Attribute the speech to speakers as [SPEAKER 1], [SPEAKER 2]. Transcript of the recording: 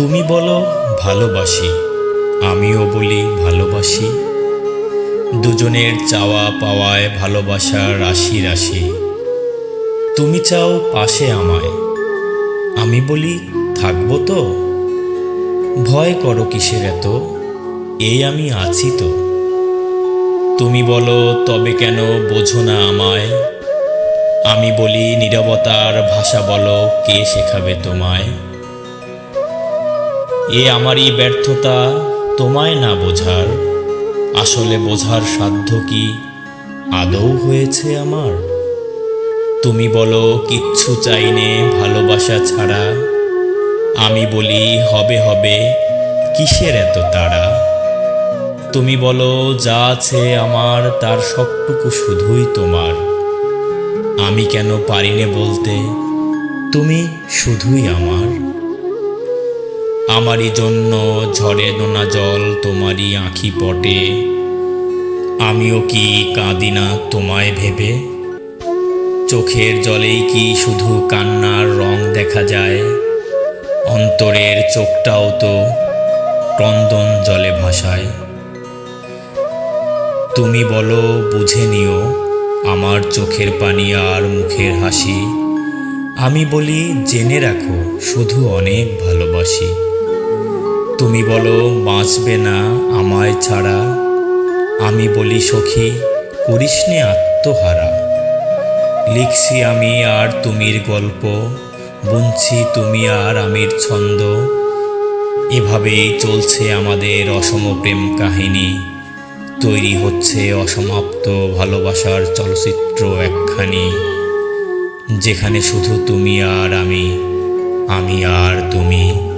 [SPEAKER 1] তুমি বলো, ভালোবাসি। আমিও বলি, ভালোবাসি। দুজনের চাওয়া পাওয়ায় ভালোবাসা রাশি রাশি। তুমি চাও পাশে আমায়। আমি বলি, থাকব তো। ভয় করো কিসের এত? এই আমি আছি তো। তুমি বলো, তবে কেন বোঝো না আমায়? আমি বলি, নীরবতার ভাষা বলো, কে শেখাবে তোমায়? এ আমারই ব্যর্থতা তোমায় না বোঝার। আসলে বোঝার সাধ্য কি? আদৌ হয়েছে আমার? তুমি বলো, কিচ্ছু চাইনে ভালোবাসা ছাড়া। আমি বলি, হবে হবে, কিসের এত তাড়া? তুমি বলো, যা আছে আমার, তার সবটুকু শুধুই তোমার। আমি কেন পারিনে বলতে, তুমি শুধুই আমার। আমারই জন্য ঝরে নোনা জল তোমারই আঁখি পটে আমিও কি কাঁদি না তোমায় ভেবে? চোখের জলেই কি শুধু কান্নার রং দেখা যায়? অন্তরের চোখটাও তো ক্রন্দন জলে ভাসায়। তুমি বলো, বুঝে নিও, আমার চোখের পানি আর মুখের হাসি। আমি বলি, জেনে রাখো, শুধু অনেক ভালোবাসি। তুমি বলো, বাঁচবে না আমায় ছাড়া? আমি বলি, সখী, করিসনে আত্মহারা। লিখছি আমি আর তুমির গল্প, বুনছি তুমি আর আমির ছন্দ। এভাবেই চলছে আমাদের অসম প্রেম কাহিনী। তৈরি হচ্ছে অসমাপ্ত ভালোবাসার চলচ্চিত্র একখানি। যেখানে শুধু তুমি আর আমি আমি আর তুমি।